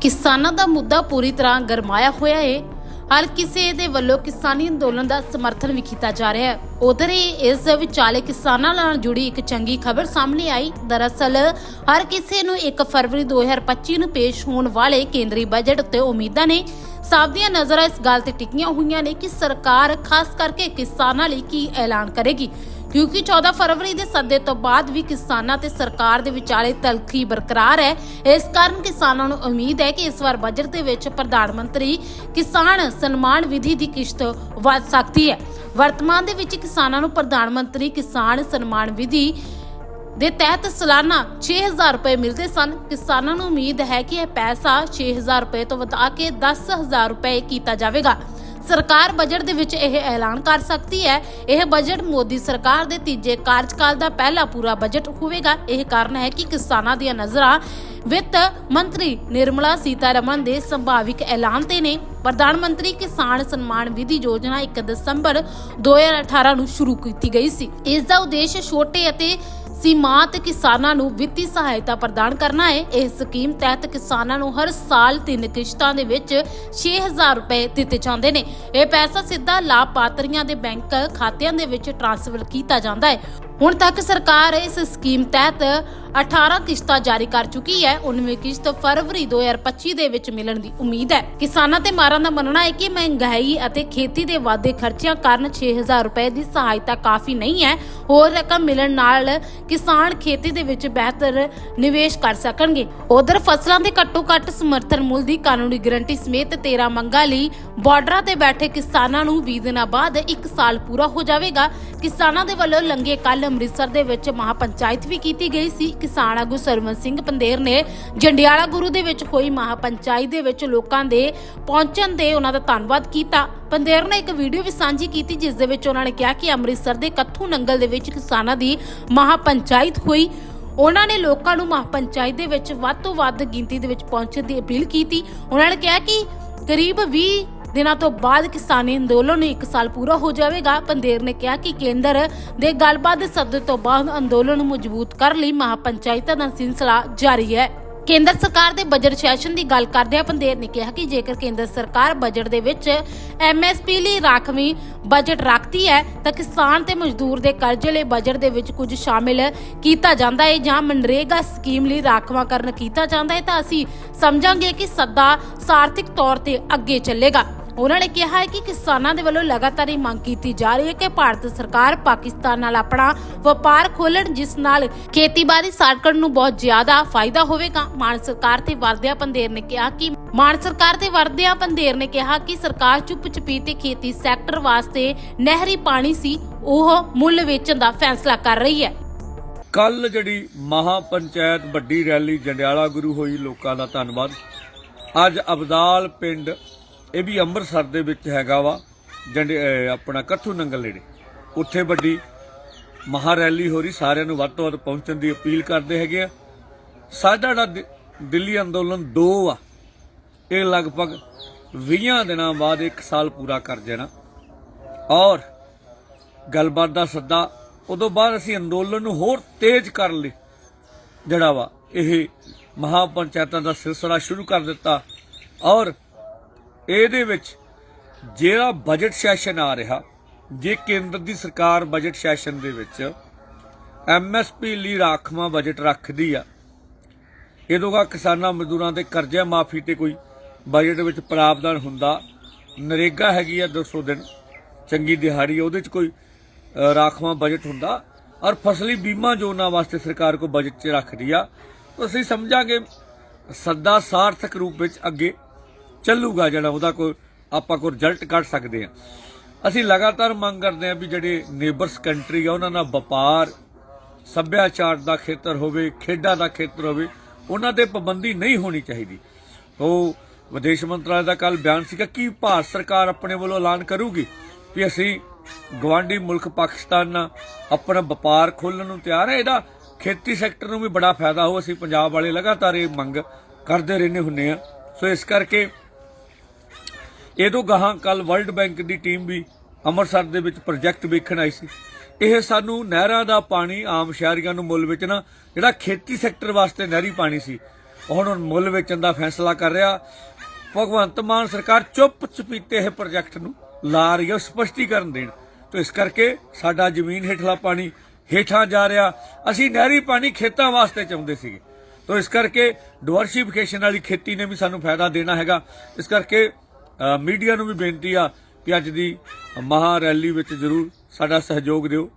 ਕਿਸਾਨਾਂ ਦਾ ਮੁੱਦਾ ਪੂਰੀ ਤਰ੍ਹਾਂ ਗਰਮਾਇਆ ਹੋਇਆ ਹੈ ਹਰ ਕਿਸੇ ਦੇ ਵੱਲੋਂ ਕਿਸਾਨੀ ਅੰਦੋਲਨ ਦਾ ਸਮਰਥਨ ਵੀ ਕੀਤਾ ਜਾ ਰਿਹਾ ਹੈ। ਉਧਰ ਹੀ ਇਸ ਵਿਚਾਲੇ ਕਿਸਾਨਾਂ ਨਾਲ ਜੁੜੀ ਇੱਕ ਚੰਗੀ ਖਬਰ ਸਾਹਮਣੇ ਆਈ। ਦਰਅਸਲ, ਹਰ ਕਿਸੇ ਨੂੰ 1 ਫਰਵਰੀ 2025 ਨੂੰ ਪੇਸ਼ ਹੋਣ ਵਾਲੇ ਕੇਂਦਰੀ ਬਜਟ ਉੱਤੇ ਉਮੀਦਾਂ ਨੇ। ਸਭ ਦੀਆਂ ਨਜ਼ਰਾਂ ਇਸ ਗੱਲ ਤੇ ਟਿਕੀਆਂ ਹੋਈਆਂ ਨੇ ਕਿ ਸਰਕਾਰ ਖਾਸ ਕਰਕੇ ਕਿਸਾਨਾਂ ਲਈ ਕੀ ਐਲਾਨ ਕਰੇਗੀ। ਕਿਉਂਕਿ 14 ਫਰਵਰੀ ਦੇ ਸੱਦੇ ਤੋਂ ਬਾਅਦ ਵੀ ਕਿਸਾਨਾਂ ਤੇ ਸਰਕਾਰ ਦੇ ਵਿਚਾਲੇ ਤਲਖੀ ਬਰਕਰਾਰ ਹੈ। ਇਸ ਕਾਰਨ ਕਿਸਾਨਾਂ ਨੂੰ ਉਮੀਦ ਹੈ ਕਿ ਇਸ ਵਾਰ ਬਜਟ ਦੇ ਵਿੱਚ ਪ੍ਰਧਾਨ ਮੰਤਰੀ ਕਿਸਾਨ ਸਨਮਾਨ ਵਿਧੀ ਦੀ ਕਿਸ਼ਤ ਵਧ ਸਕਦੀ ਹੈ। ਵਰਤਮਾਨ ਦੇ ਵਿੱਚ ਕਿਸਾਨਾਂ ਨੂੰ ਪ੍ਰਧਾਨ ਮੰਤਰੀ ਕਿਸਾਨ ਸਨਮਾਨ ਵਿਧੀ ਦੇ ਤਹਿਤ ਸਾਲਾਨਾ 6000 ਰੁਪਏ ਮਿਲਦੇ ਸਨ। ਕਿਸਾਨਾਂ ਨੂੰ ਉਮੀਦ ਹੈ ਕਿ ਇਹ ਪੈਸਾ 6000 ਰੁਪਏ ਤੋਂ ਵਧਾ ਕੇ 10000 ਰੁਪਏ ਕੀਤਾ ਜਾਵੇਗਾ। ਸਰਕਾਰ ਬਜਟ ਦੇ ਵਿੱਚ ਇਹ ਐਲਾਨ ਕਰ ਸਕਦੀ ਹੈ। ਇਹ ਬਜਟ ਮੋਦੀ ਸਰਕਾਰ ਦੇ ਤੀਜੇ ਕਾਰਜਕਾਲ ਦਾ ਪਹਿਲਾ ਪੂਰਾ ਬਜਟ ਹੋਵੇਗਾ। ਇਹ ਕਾਰਨ ਹੈ ਕਿ ਕਿਸਾਨਾਂ ਦੀਆਂ ਨਜ਼ਰਾਂ ਵਿੱਤ ਮੰਤਰੀ ਨਿਰਮਲਾ ਸੀਤਾਰਮਨ ਦੇ ਸੰਭਾਵਿਕ ਐਲਾਨ ਤੇ ਨੇ। ਪ੍ਰਧਾਨ ਮੰਤਰੀ ਕਿਸਾਨ ਸਨਮਾਨ ਵਿਧੀ ਯੋਜਨਾ 1 ਦਸੰਬਰ 2018 ਨੂੰ ਸ਼ੁਰੂ ਕੀਤੀ ਗਈ ਸੀ। ਇਸ ਦਾ ਉਦੇਸ਼ ਛੋਟੇ ਅਤੇ ਸੀਮਾਂਤ ਕਿਸਾਨਾਂ ਨੂੰ ਵਿੱਤੀ ਸਹਾਇਤਾ ਪ੍ਰਦਾਨ ਕਰਨਾ ਹੈ। ਇਹ ਸਕੀਮ ਤਹਿਤ ਕਿਸਾਨਾਂ ਨੂੰ ਹਰ ਸਾਲ ਤਿੰਨ ਕਿਸ਼ਤਾਂ ਦੇ ਵਿੱਚ 6000 ਰੁਪਏ ਦਿੱਤੇ ਜਾਂਦੇ ਨੇ। ਇਹ ਪੈਸਾ ਸਿੱਧਾ ਲਾਭਪਾਤਰੀਆਂ ਦੇ ਬੈਂਕ ਖਾਤਿਆਂ ਦੇ ਵਿੱਚ ਟ੍ਰਾਂਸਫਰ ਕੀਤਾ ਜਾਂਦਾ ਹੈ। ਹੁਣ ਤੱਕ ਸਰਕਾਰ ਇਸ ਸਕੀਮ ਤਹਿਤ 18 ਕਿਸ਼ਤਾਂ ਜਾਰੀ ਕਰ ਚੁੱਕੀ ਹੈ। 19ਵੀਂ ਕਿਸ਼ਤ ਫਰਵਰੀ 2025 ਦੇ ਵਿੱਚ ਮਿਲਣ ਦੀ ਉਮੀਦ ਹੈ। ਕਿਸਾਨਾਂ ਤੇ ਮਾਰਾਂ ਦਾ ਮੰਨਣਾ ਹੈ ਕਿ ਮਹਿੰਗਾਈ ਅਤੇ ਖੇਤੀ ਦੇ ਵਾਧੇ ਖਰਚਿਆਂ ਕਾਰਨ 6000 ਰੁਪਏ ਦੀ ਸਹਾਇਤਾ ਕਾਫੀ ਨਹੀਂ ਹੈ। ਹੋਰ ਰਕਮ ਮਿਲਣ ਨਾਲ ਕਿਸਾਨ ਖੇਤੀ ਦੇ ਵਿੱਚ ਬਿਹਤਰ ਨਿਵੇਸ਼ ਕਰ ਸਕਣਗੇ। ਉਧਰ ਫਸਲਾਂ ਦੇ ਘੱਟੋ ਘੱਟ ਸਮਰਥਨ ਮੁੱਲ ਦੀ ਕਾਨੂੰਨੀ ਗਰੰਟੀ ਸਮੇਤ 13 ਮੰਗਾਂ ਲਈ ਬਾਰਡਰਾਂ ਤੇ ਬੈਠੇ ਕਿਸਾਨਾਂ ਨੂੰ 20 ਦਿਨਾਂ ਬਾਅਦ 1 ਸਾਲ ਪੂਰਾ ਹੋ ਜਾਵੇਗਾ। ਕਿਸਾਨਾਂ ਦੇ ਵੱਲੋਂ ਲੰਗੇ ਕੱਲ ਅੰਮ੍ਰਿਤਸਰ ਦੇ ਵਿੱਚ ਮਹਾਪੰਚਾਇਤ ਵੀ ਕੀਤੀ ਗਈ ਸੀ। ਕਿਸਾਨ ਆਗੂ ਸਰਵਨ ਸਿੰਘ ਪੰਦੇਰ ਨੇ ਜੰਡਿਆਲਾ ਗੁਰੂ ਦੇ ਵਿੱਚ ਹੋਈ ਮਹਾਪੰਚਾਇਤ ਦੇ ਵਿੱਚ ਲੋਕਾਂ ਦੇ ਪਹੁੰਚਣ ਦੇ ਉਹਨਾਂ ਦਾ ਧੰਨਵਾਦ ਕੀਤਾ। ਪੰਦੇਰ ਨੇ ਇੱਕ ਵੀਡੀਓ ਵੀ ਸਾਂਝੀ ਕੀਤੀ, ਜਿਸ ਦੇ ਵਿੱਚ ਉਹਨਾਂ ਨੇ ਕਿਹਾ ਕਿ ਅੰਮ੍ਰਿਤਸਰ ਦੇ ਕੱਥੂ ਨੰਗਲ ਦੇ ਵਿੱਚ ਕਿਸਾਨਾਂ ਦੀ ਮਹਾਪੰਚਾਇਤ ਹੋਈ। ਉਹਨਾਂ ਨੇ ਲੋਕਾਂ ਨੂੰ ਮਹਾਪੰਚਾਇਤ ਦੇ ਵਿੱਚ ਵੱਧ ਤੋਂ ਵੱਧ ਗਿਣਤੀ ਦੇ ਵਿੱਚ ਪਹੁੰਚਣ ਦੀ ਅਪੀਲ ਕੀਤੀ। ਉਹਨਾਂ ਨੇ ਕਿਹਾ ਕਿ ਕਰੀਬ 20 ਦਿਨਾਂ ਤੋਂ ਬਾਅਦ ਕਿਸਾਨੀ ਅੰਦੋਲਨ ਨੂੰ 1 ਸਾਲ ਪੂਰਾ ਹੋ ਜਾਵੇਗਾ। ਪੰਦੇਰ ਨੇ ਕਿਹਾ ਕਿ ਕੇਂਦਰ ਦੇ ਗੱਲਬਾਤ ਦੇ ਸੱਦੇ ਤੋਂ ਬਾਅਦ ਅੰਦੋਲਨ ਨੂੰ ਮਜ਼ਬੂਤ ਕਰਨ ਲਈ ਮਹਾਪੰਚਾਇਤਾਂ ਦਾ ਸਿਲਸਿਲਾ ਜਾਰੀ ਹੈ। ਕੇਂਦਰ ਸਰਕਾਰ ਦੇ ਬਜਟ ਸੈਸ਼ਨ ਦੀ ਗੱਲ ਕਰਦਿਆਂ ਪੰਦੇਰ ਨੇ ਕਿਹਾ ਕਿ ਜੇਕਰ ਕੇਂਦਰ ਸਰਕਾਰ ਬਜਟ ਦੇ ਵਿੱਚ ਐਮਐਸਪੀ ਲਈ ਰਾਖਵੀਂ ਬਜਟ ਰੱਖਦੀ ਹੈ, ਤਾਂ ਕਿਸਾਨ ਤੇ ਮਜ਼ਦੂਰ ਦੇ ਕਰਜ਼ੇ ਲਈ ਬਜਟ ਦੇ ਵਿੱਚ ਕੁਝ ਸ਼ਾਮਿਲ ਕੀਤਾ ਜਾਂਦਾ ਹੈ ਜਾਂ ਮਨਰੇਗਾ ਸਕੀਮ ਲਈ ਰਾਖਵਾਂਕਰਨ ਕੀਤਾ ਜਾਂਦਾ ਹੈ, ਤਾਂ ਅਸੀਂ ਸਮਝਾਂਗੇ ਕਿ ਸੱਦਾ ਸਾਰਥਿਕ ਤੌਰ ਤੇ ਅੱਗੇ ਚੱਲੇਗਾ। ਉਹਨਾਂ ਨੇ ਕਿਹਾ ਹੈ ਕਿ ਕਿਸਾਨਾਂ ਦੇ ਵੱਲੋਂ ਲਗਾਤਾਰ ਇਹ ਮੰਗ ਕੀਤੀ ਜਾ ਰਹੀ ਹੈ ਕਿ ਭਾਰਤ ਸਰਕਾਰ ਪਾਕਿਸਤਾਨ ਨਾਲ ਆਪਣਾ ਵਪਾਰ ਖੋਲਣ ਜਿਸ ਨਾਲ ਖੇਤੀਬਾੜੀ ਸੈਕਟਰ ਨੂੰ ਬਹੁਤ ਜ਼ਿਆਦਾ ਫਾਇਦਾ ਹੋਵੇਗਾ। ਮਾਨ ਸਰਕਾਰ ਤੇ ਵਰਦਿਆ ਪੰਦੇਰ ਨੇ ਕਿਹਾ ਕਿ ਮਾਨ ਸਰਕਾਰ ਤੇ ਵਰਦਿਆ ਪੰਦੇਰ ਨੇ ਕਿਹਾ ਕਿ ਸਰਕਾਰ ਚੁੱਪ ਚਪੀਤੇ ਖੇਤੀ ਸੈਕਟਰ ਵਾਸਤੇ ਨਹਿਰੀ ਪਾਣੀ ਸੀ, ਉਹ ਮੁੱਲ ਵੇਚਣ ਦਾ ਫੈਸਲਾ ਕਰ ਰਹੀ ਹੈ। ਕੱਲ ਜਿਹੜੀ ਮਹਾ ਪੰਚਾਇਤ ਵੱਡੀ ਰੈਲੀ ਜੰਡਿਆਲਾ ਗੁਰੂ ਹੋਈ, ਲੋਕਾਂ ਦਾ ਧੰਨਵਾਦ। ਅੱਜ ਅਬਦਾਲ ਪਿੰਡ ਇਹ ਵੀ ਅੰਮ੍ਰਿਤਸਰ ਦੇ ਵਿੱਚ ਹੈਗਾ ਵਾ, ਜੰਡੇ ਆਪਣਾ ਕੱਥੂ ਨੰਗਲ ਨੇੜੇ। ਉੱਥੇ ਵੱਡੀ ਮਹਾ ਰੈਲੀ ਹੋ ਰਹੀ, ਸਾਰਿਆਂ ਨੂੰ ਵੱਧ ਤੋਂ ਵੱਧ ਪਹੁੰਚਣ ਦੀ ਅਪੀਲ ਕਰਦੇ ਹੈਗੇ ਆ। ਸਾਡਾ ਜਿਹੜਾ ਦਿੱਲੀ ਅੰਦੋਲਨ 2 ਆ, ਇਹ ਲਗਭਗ 20 ਦਿਨਾਂ ਬਾਅਦ 1 ਸਾਲ ਪੂਰਾ ਕਰ ਜਾਣਾ। ਔਰ ਗੱਲਬਾਤ ਦਾ ਸੱਦਾ, ਉਦੋਂ ਬਾਅਦ ਅਸੀਂ ਅੰਦੋਲਨ ਨੂੰ ਹੋਰ ਤੇਜ਼ ਕਰਨ ਲਈ ਜਿਹੜਾ ਵਾ, ਇਹ ਮਹਾਪੰਚਾਇਤਾਂ ਦਾ ਸਿਲਸਿਲਾ ਸ਼ੁਰੂ ਕਰ ਦਿੱਤਾ। ਔਰ ਇਹਦੇ ਵਿੱਚ ਜਿਹੜਾ ਬਜਟ ਸੈਸ਼ਨ ਆ ਰਿਹਾ ਜੇ ਕੇਂਦਰ ਦੀ ਸਰਕਾਰ ਬਜਟ ਸੈਸ਼ਨ ਦੇ ਵਿੱਚ ਐਮਐਸਪੀ ਲਈ ਰਾਖਵਾਂ ਬਜਟ ਰੱਖਦੀ ਆ ਇਹਦੋਂਗਾ ਕਿਸਾਨਾਂ ਮਜ਼ਦੂਰਾਂ ਦੇ ਕਰਜ਼ਾ ਮਾਫੀ ਤੇ ਕੋਈ ਬਜਟ ਵਿੱਚ ਪ੍ਰਾਵਧਾਨ ਹੁੰਦਾ ਨਰੇਗਾ ਹੈਗੀ ਆ 200 ਦਿਨ ਚੰਗੀ ਦਿਹਾੜੀ ਉਹਦੇ ਚ ਕੋਈ ਅ, ਰਾਖਵਾਂ ਬਜਟ ਹੁੰਦਾ ਔਰ ਫਸਲੀ ਬੀਮਾ ਯੋਜਨਾ ਵਾਸਤੇ ਸਰਕਾਰ ਕੋ ਬਜਟ ਚ ਰੱਖਦੀ ਆ ਅਸੀਂ ਸਮਝਾਂਗੇ ਸੱਦਾ ਸਾਰਥਕ ਰੂਪ ਵਿੱਚ ਅੱਗੇ ਚੱਲੂਗਾ ਜਿਹੜਾ ਉਹਦਾ ਕੋਈ ਆਪਾਂ ਕੋਈ ਰਿਜ਼ਲਟ ਕੱਢ ਸਕਦੇ ਆ ਅਸੀਂ ਲਗਾਤਾਰ ਮੰਗ ਕਰਦੇ ਆ ਵੀ ਜਿਹੜੇ ਨੇਬਰਸ ਕੰਟਰੀ ਆ, ਉਹਨਾਂ ਨਾਲ ਵਪਾਰ, ਸੱਭਿਆਚਾਰ ਦਾ ਖੇਤਰ ਹੋਵੇ, ਖੇਡਾਂ ਦਾ ਖੇਤਰ ਹੋਵੇ, ਉਹਨਾਂ ਤੇ ਪਾਬੰਦੀ ਨਹੀਂ ਹੋਣੀ ਚਾਹੀਦੀ। ਉਹ ਵਿਦੇਸ਼ ਮੰਤਰਾਲੇ ਦਾ ਕੱਲ ਬਿਆਨ ਸੀਗਾ ਕਿ ਭਾਰਤ ਸਰਕਾਰ ਆਪਣੇ ਵੱਲੋਂ ਐਲਾਨ ਕਰੂਗੀ ਵੀ ਅਸੀਂ ਗਵਾਂਢੀ ਮੁਲਕ ਪਾਕਿਸਤਾਨ ਨਾਲ ਆਪਣਾ ਵਪਾਰ ਖੋਲਣ ਨੂੰ ਤਿਆਰ ਹੈ। ਇਹਦਾ ਖੇਤੀ ਸੈਕਟਰ ਨੂੰ ਵੀ ਬੜਾ ਫਾਇਦਾ ਹੋ ਅਸੀਂ ਪੰਜਾਬ ਵਾਲੇ ਲਗਾਤਾਰ ਇਹ ਮੰਗ ਕਰਦੇ ਰਹਿੰਦੇ ਹੁੰਨੇ ਆ ਸੋ ਇਸ ਕਰਕੇ ਇਹ ਤੋਂ ਗਾਹਾਂ ਕੱਲ ਵਰਲਡ ਬੈਂਕ ਦੀ ਟੀਮ ਵੀ ਅੰਮ੍ਰਿਤਸਰ ਦੇ ਵਿੱਚ ਪ੍ਰੋਜੈਕਟ ਵੇਖਣ ਆਈ ਸੀ। ਇਹ ਸਾਨੂੰ ਨਹਿਰਾਂ ਦਾ ਪਾਣੀ ਆਮ ਸ਼ਹਿਰੀਆਂ ਨੂੰ ਮੁੱਲ ਵੇਚਣਾ, ਜਿਹੜਾ ਖੇਤੀ ਸੈਕਟਰ ਵਾਸਤੇ ਨਹਿਰੀ ਪਾਣੀ ਸੀ, ਹੁਣ ਮੁੱਲ ਵੇਚਣ ਦਾ ਫੈਸਲਾ ਕਰ ਰਿਹਾ। ਭਗਵੰਤ ਮਾਨ ਸਰਕਾਰ ਚੁੱਪ ਚਪੀਤੇ ਇਹ ਪ੍ਰੋਜੈਕਟ ਨੂੰ ਲਾ ਰਹੀ ਹੈ ਸਪਸ਼ਟੀਕਰਨ ਦੇਣ। ਤੇ ਇਸ ਕਰਕੇ ਸਾਡਾ ਜ਼ਮੀਨ ਹੇਠਲਾ ਪਾਣੀ ਹੇਠਾਂ ਜਾ ਰਿਹਾ। ਅਸੀਂ ਨਹਿਰੀ ਪਾਣੀ ਖੇਤਾਂ ਵਾਸਤੇ ਚਾਹੁੰਦੇ ਸੀਗੇ। ਤੋ ਇਸ ਕਰਕੇ ਡਿਵਰਸੀਫਿਕੇਸ਼ਨ ਵਾਲੀ ਖੇਤੀ ਨੇ ਵੀ ਸਾਨੂੰ ਫਾਇਦਾ ਦੇਣਾ ਹੈਗਾ। ਇਸ ਕਰਕੇ ਮੀਡੀਆ ਨੂੰ ਵੀ ਬੇਨਤੀ ਆ ਕਿ ਅੱਜ ਦੀ ਮਹਾ ਰੈਲੀ ਵਿੱਚ ਜ਼ਰੂਰ ਸਾਡਾ ਸਹਿਯੋਗ ਦਿਓ।